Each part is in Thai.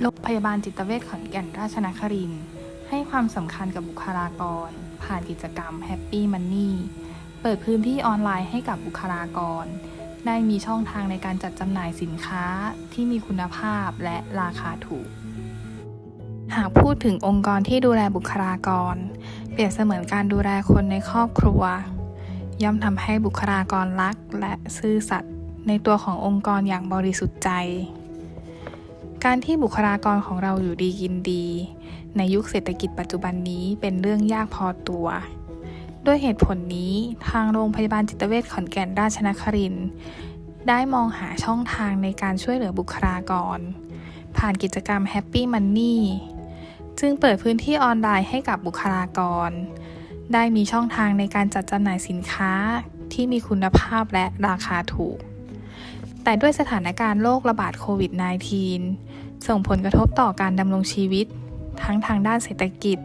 โรงพยาบาลจิตเวชขอนแก่นราชนครินทร์ให้ความสำคัญกับบุคลากร ผ่านกิจกรรม Happy Money เปิดพื้นที่ออนไลน์ให้กับบุคลากร ได้มีช่องทางในการจัดจำหน่ายสินค้าที่มีคุณภาพและราคาถูก หากพูดถึงองค์กรที่ดูแลบุคลากร เปรียบเสมือนการดูแลคนในครอบครัว ย่อมทำให้บุคลากรรักและซื่อสัตย์ในตัวขององค์กรอย่างบริสุทธิ์ใจ การที่บุคลากรของเราอยู่ดีกินดี ในยุคเศรษฐกิจปัจจุบันนี้เป็นเรื่องยากพอตัว ด้วยเหตุผลนี้ทางโรงพยาบาลจิตเวชขอนแก่นราชนครินทร์ได้มองหาช่องทางในการช่วยเหลือบุคลากร ผ่านกิจกรรม Happy Money จึงเปิดพื้นที่ออนไลน์ให้กับบุคลากร ได้มีช่องทางในการจัดจำหน่ายสินค้าที่มีคุณภาพและราคาถูก แต่ด้วยสถานการณ์โรคระบาดโควิด -19 ส่งผลกระทบต่อการดำรงชีวิต ทั้งทางด้านเศรษฐกิจ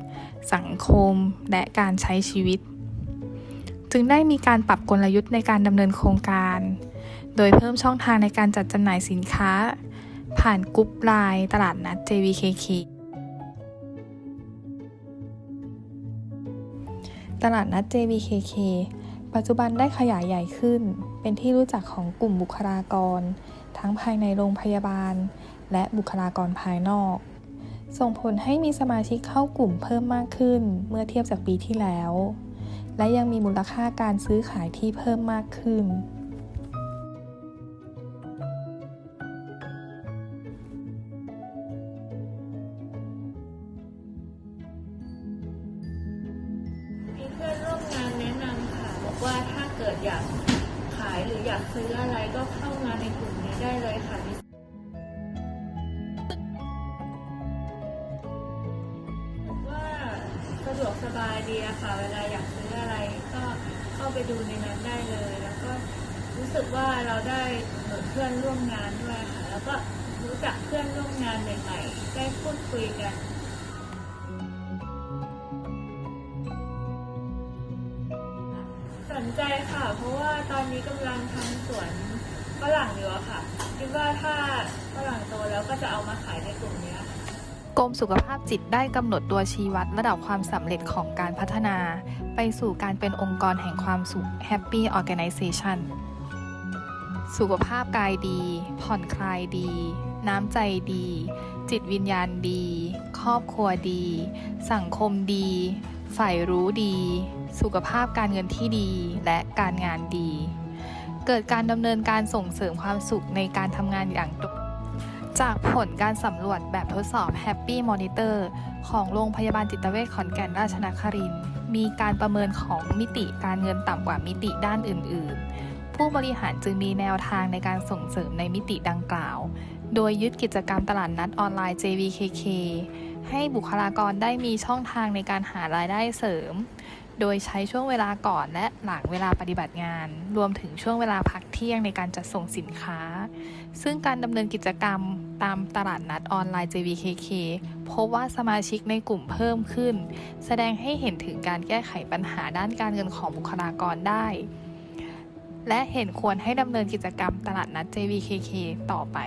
สังคม และการใช้ชีวิต จึงได้มีการปรับกลยุทธ์ในการดำเนินโครงการ โดยเพิ่มช่องทางในการจัดจำหน่ายสินค้า ผ่านกรุ๊ปไลน์ตลาดนัด JVKK ตลาดนัด JVKK ปัจจุบันได้ขยายใหญ่ขึ้น เป็นที่รู้จักของกลุ่มบุคลากร ทั้งภายในโรงพยาบาล และบุคลากรภายนอก ส่งผลให้มีสมาชิกเข้ากลุ่มเพิ่มมากขึ้นเมื่อเทียบจากปีที่แล้ว และยังมีมูลค่าการซื้อขายที่เพิ่มมากขึ้น มีเพื่อนร่วมงานแนะนำค่ะบอกว่าถ้าเกิดอยากขายหรืออยากซื้ออะไรก็เข้ามาในกลุ่มนี้ได้เลยค่ะ ดวกสบายดีอะค่ะ เวลาอยากซื้ออะไรก็เข้าไปดูในนั้นได้เลย แล้วก็รู้สึกว่าเราได้เหมือนเพื่อนร่วมงานด้วยค่ะ แล้วก็รู้จักเพื่อนร่วมงานใหม่ๆ ได้พูดคุยกันสนใจค่ะ เพราะว่าตอนนี้กำลังทำสวนฝรั่งอยู่อะค่ะ คิดว่าถ้าฝรั่งโตแล้วก็จะเอามาขายในกลุ่มนี้ค่ะ กรมสุขภาพจิตได้กำหนดตัวชี้วัดระดับความสำเร็จของการพัฒนา ไปสู่การเป็นองค์กรแห่งความสุข Happy Organization สุขภาพกายดี ผ่อนคลายดี น้ำใจดี จิตวิญญาณดี ครอบครัวดี สังคมดี ฝ่ายรู้ดี สุขภาพการเงินที่ดี และการงานดี เกิดการดำเนินการส่งเสริมความสุขในการทำงานอย่างตรง จากผลการสำรวจแบบทดสอบ Happy Monitor ของโรงพยาบาลจิตเวชขอนแก่นราชนครินมีการประเมินของมิติการเงินต่ำกว่ามิติด้านอื่น ๆ ผู้บริหารจึงมีแนวทางในการส่งเสริมในมิติดังกล่าว โดยยึดกิจกรรมตลาดนัดออนไลน์ JVKK ให้บุคลากรได้มีช่องทางในการหารายได้เสริม โดยใช้ช่วงเวลาก่อนและหลังเวลาปฏิบัติงาน รวมถึงช่วงเวลาพักเที่ยงในการจัดส่งสินค้า ซึ่งการดำเนินกิจกรรมตามตลาดนัดออนไลน์ JVKK พบว่าสมาชิกในกลุ่มเพิ่มขึ้น แสดงให้เห็นถึงการแก้ไขปัญหาด้านการเงินของบุคลากรได้ และเห็นควรให้ดำเนินกิจกรรมตลาดนัด JVKK ต่อไป